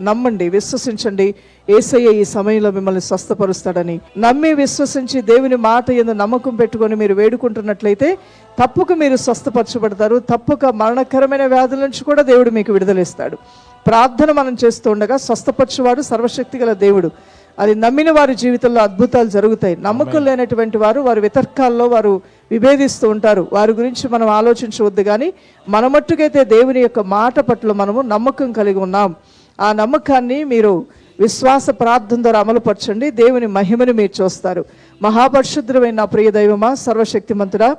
నమ్మండి విశ్వసించండి. ఏసయ్య ఈ సమయంలో మిమ్మల్ని స్వస్థపరుస్తాడని. నమ్మి విశ్వసించి దేవుని మాట ఎందు నమ్మకం పెట్టుకొని మీరు వేడుకుంటున్నట్లయితే తప్పక మీరు స్వస్థపరచబడతారు. తప్పక మరణకరమైన వ్యాధుల నుంచి కూడా దేవుడు మీకు విడుదలిస్తాడు. ప్రార్థన మనం చేస్తూ ఉండగా స్వస్థపరచువాడు సర్వశక్తి గల దేవుడు. అది నమ్మిన వారి జీవితంలో అద్భుతాలు జరుగుతాయి. నమ్మకం లేనటువంటి వారు వారి వితర్కాల్లో వారు విభేదిస్తూ ఉంటారు. వారి గురించి మనం ఆలోచించవద్దు కానీ మన మట్టుకైతే దేవుని యొక్క మాట పట్ల మనము నమ్మకం కలిగి ఉన్నాం. ఆ నమ్మకాన్ని మీరు విశ్వాస ప్రార్థన ద్వారా అమలుపరచండి. దేవుని మహిమను మీరు చూస్తారు. మహాపరిశుద్ధమైన నా ప్రియ దైవమా సర్వశక్తిమంతుడా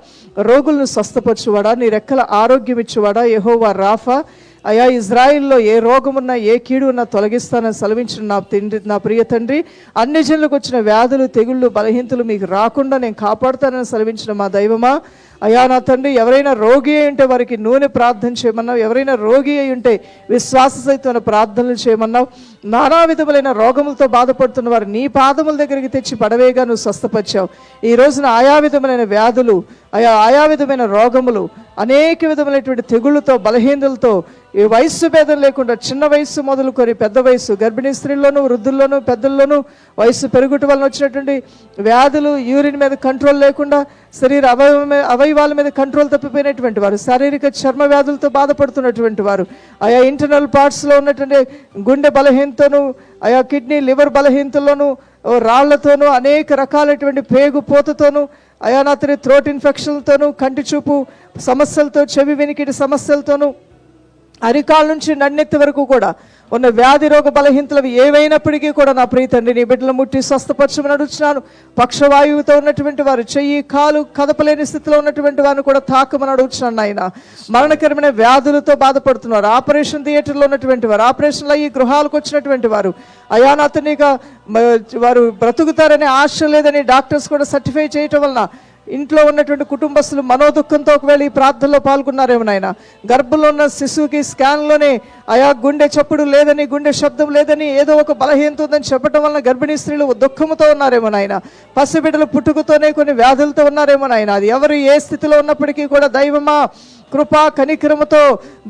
రోగులను స్వస్థపరచువాడా నీ రెక్కల ఆరోగ్యం ఇచ్చువాడా యహోవా రాఫా అయా ఇజ్రాయిల్లో ఏ రోగమున్నా ఏ కీడు ఉన్నా తొలగిస్తానని సెలవించిన నా తండ్రి నా ప్రియ తండ్రి అన్ని జనులకు వచ్చిన వ్యాధులు తెగుళ్ళు బలహీనతలు మీకు రాకుండా నేను కాపాడుతానని సెలవించిన మా దైవమా. అయా నా తండ్రి ఎవరైనా రోగి అయి ఉంటే వారికి నూనె ప్రార్థన చేయమన్నావు. ఎవరైనా రోగి అయి ఉంటే విశ్వాస సహితమైన ప్రార్థనలు చేయమన్నావు. నానా విధములైన రోగములతో బాధపడుతున్న వారు నీ పాదముల దగ్గరికి తెచ్చి పడవేగా నువ్వు స్వస్థపరిచావు. ఈ రోజున ఆయా విధములైన వ్యాధులు ఆయా ఆయా విధమైన రోగములు అనేక విధములైనటువంటి తెగుళ్ళతో బలహీనతలతో ఈ వయస్సు భేదం లేకుండా చిన్న వయస్సు మొదలుకొని పెద్ద వయస్సు గర్భిణీ స్త్రీల్లోనూ వృద్ధుల్లోనూ పెద్దల్లోనూ వయస్సు పెరుగుట వలన వచ్చినటువంటి వ్యాధులు యూరిన్ మీద కంట్రోల్ లేకుండా శరీర అవయవ అవయవాల మీద కంట్రోల్ తప్పిపోయినటువంటి వారు శారీరక చర్మ వ్యాధులతో బాధపడుతున్నటువంటి వారు ఆయా ఇంటర్నల్ పార్ట్స్లో ఉన్నటువంటి గుండె బలహీనతను ఆయా కిడ్నీ లివర్ బలహీనతల్లోనూ రాళ్ళతోనూ అనేక రకాలైనటువంటి పేగు పోతతోనూ అయా నాతని థ్రోట్ ఇన్ఫెక్షన్లతోనూ కంటి చూపు సమస్యలతో చెవి వెనికిడి సమస్యలతోనూ అరికాల నుంచి నన్నెత్తి వరకు కూడా ఉన్న వ్యాధి రోగ బలహీనతలు ఏవైనప్పటికీ కూడా నా ప్రియ తండ్రి నీ బిడ్డలు ముట్టి స్వస్థపరచమని అడుగుతున్నాను పక్షవాయువుతో ఉన్నటువంటి వారు చెయ్యి కాలు కదపలేని స్థితిలో ఉన్నటువంటి వారిని కూడా తాకమని అడుగుతున్నాను నాయన. మరణకరమైన వ్యాధులతో బాధపడుతున్నారు. ఆపరేషన్ థియేటర్లో ఉన్నటువంటి వారు ఆపరేషన్లు అయ్యి గృహాలకు వచ్చినటువంటి వారు. అయానాతనిగా వారు బ్రతుకుతారనే ఆశ లేదని డాక్టర్స్ కూడా సర్టిఫై చేయటం వలన ఇంట్లో ఉన్నటువంటి కుటుంబస్తులు మనోదుఖంతో ఒకవేళ ఈ ప్రార్థనలో పాల్గొన్నారేమో నాయన. గర్భంలో ఉన్న శిశువుకి స్కాన్లోనే ఆయా గుండె చప్పుడు లేదని గుండె శబ్దం లేదని ఏదో ఒక బలహీనత ఉందని చెప్పడం వలన గర్భిణీ స్త్రీలు దుఃఖముతో ఉన్నారేమో నాయన. పసిబిడ్డలు పుట్టుకతోనే కొన్ని వ్యాధులతో ఉన్నారేమో నాయన. అది ఎవరు ఏ స్థితిలో ఉన్నప్పటికీ కూడా దైవమా కృపా కనిక్రమతో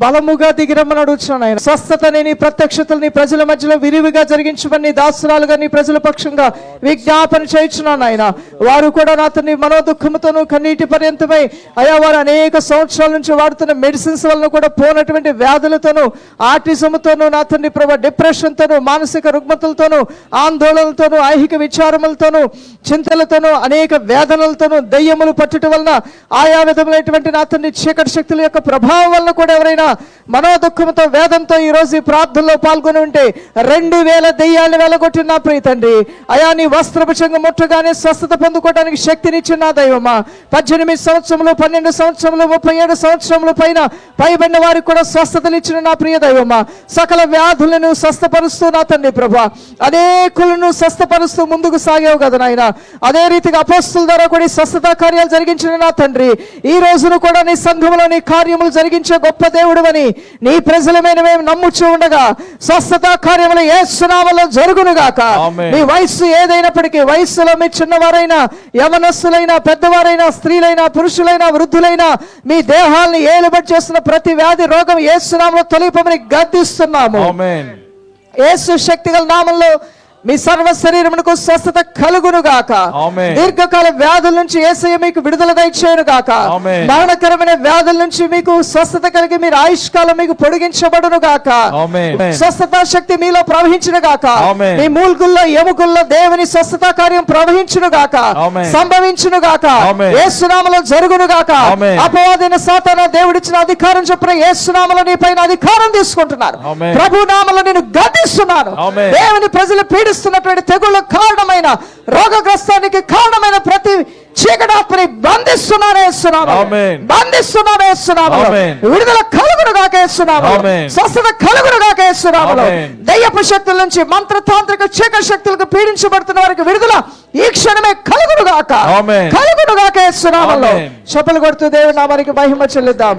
బలముగా దిగిరమ్మని అడుగుతున్నాను ఆయన స్వస్థతని నీ ప్రత్యక్షతలు నీ ప్రజల మధ్యలో విరివిగా జరిగించమని నీ దాసురాలుగా నీ ప్రజల పక్షంగా విజ్ఞాపన చేయించున్నాను ఆయన వారు కూడా నాతో నీ మనోదుఖముతోనూ కన్నీటి పర్యంతమై అయా వారు అనేక సంవత్సరాల నుంచి వాడుతున్న మెడిసిన్స్ వలన కూడా పోనటువంటి వ్యాధులతోనూ ఆటిజంతోనూ నా తండ్రి ప్రభా డిప్రెషన్తోనూ మానసిక రుగ్మతలతోనూ ఆందోళనలతోనూ ఐహిక విచారములతోనూ చింతలతోనూ అనేక వేదనలతోనూ దయ్యములు పట్టుట వలన ఆయా విధములైనటువంటి నా తండ్రి చీకటి శక్తుల యొక్క ప్రభావం వలన కూడా ఎవరైనా మనోదుఖంతో వేదంతో ఈ రోజు ఈ ప్రార్థనలో పాల్గొని ఉంటే రెండు వేల దెయ్యాలను వెళ్ళగొట్టిన నా ప్రియ తండ్రి. అయా నీ వస్త్రభుజంగా ముట్టగానే స్వస్థత పొందుకోవడానికి శక్తినిచ్చిన నా దైవమా. పద్దెనిమిది సంవత్సరములు పన్నెండు సంవత్సరములు ముప్పై ఏడు సంవత్సరముల పైన పైబడిన వారికి కూడా స్వస్థతనిచ్చిన నా ప్రియ దైవమా? సకల వ్యాధులను స్వస్థపరుస్తూ నా తండ్రి ప్రభా. అనేకులను స్వస్థపరుస్తూ ముందుకు సాగావు కదా నాయన. అదే రీతిగా అపోస్తుల ద్వారా కూడా స్వస్థత కార్యాలు జరిగించిన నా తండ్రి. ఈ రోజును కూడా నీ సంఘములో నీ కార్యములు జరిగించే గొప్ప దేవుడువని నీ ప్రజలమైన మేము నమ్ముచూ ఉండగా స్వస్థత కార్యములు ఏ సునామలో జరుగునుగాక. మీ వయస్సు ఏదైనప్పటికీ వయస్సులో మీ చిన్నవారైనా యవనస్సులైనా పెద్దవారైనా స్త్రీలైనా పురుషులైనా వృద్ధులైనా మీ దేహాలను ఏలుబడి చేస్తున్న ప్రతి వ్యాధి రోగం ఏ సునామలో తొలిపమని గద్దిస్తున్నాము. యేసు శక్తిగల నామంలో మీ సర్వ శరీరమునకు స్వస్థత కలుగును గాక. దీర్ఘకాల వ్యాధుల నుంచి ఏసయ్య మీకు విడుదల దయచేయను గాక. మరణకరమైన వ్యాధుల నుంచి మీకు స్వస్థత కలిగి మీరు ఆయుష్కాలం మీకు పొడిగించబడును గాక స్వస్థత శక్తి మీలో ప్రవహించును గాక. మీ మూల్గుల్లో ఎముకల్లో దేవుని స్వస్థత కార్యం ప్రవహించును గాక. సంభవించును గాక. ఏసునామలో జరుగును గాక. అపవాదైన సాతాన దేవుడిచ్చిన అధికారం చొప్పున ఏసునామలో నీ పైన అధికారం తీసుకుంటున్నారు. ప్రభు నామలో నేను గద్దిస్తున్నాను ఆమేన్. దేవుని ప్రజలు పీడిస్తున్నటువంటి తెగుళ్ళ కారణమైన రోగగ్రస్తానికి కారణమైన ప్రతి చీకటాత్మని బంధిస్తున్నాను వేస్తున్నాము. బంధిస్తున్నాను. విడుదల కలుగును గాక వేస్తున్నాము ఆమేన్. స్వస్థత కలుగును గాక వేస్తున్నాము ఆమేన్. దయ్యపు శక్తుల నుంచి మంత్రతాంత్రిక చీకటి శక్తులకు పీడించబడుతున్న వారికి విడుదల ఈ క్షణమే కలుగును గాక ఆమేన్. కలుగును గాక వేస్తున్నాము ఆమేన్. చెప్పలు కొడుతూ దేవుని నామానికి మహిమ చెల్లిద్దాం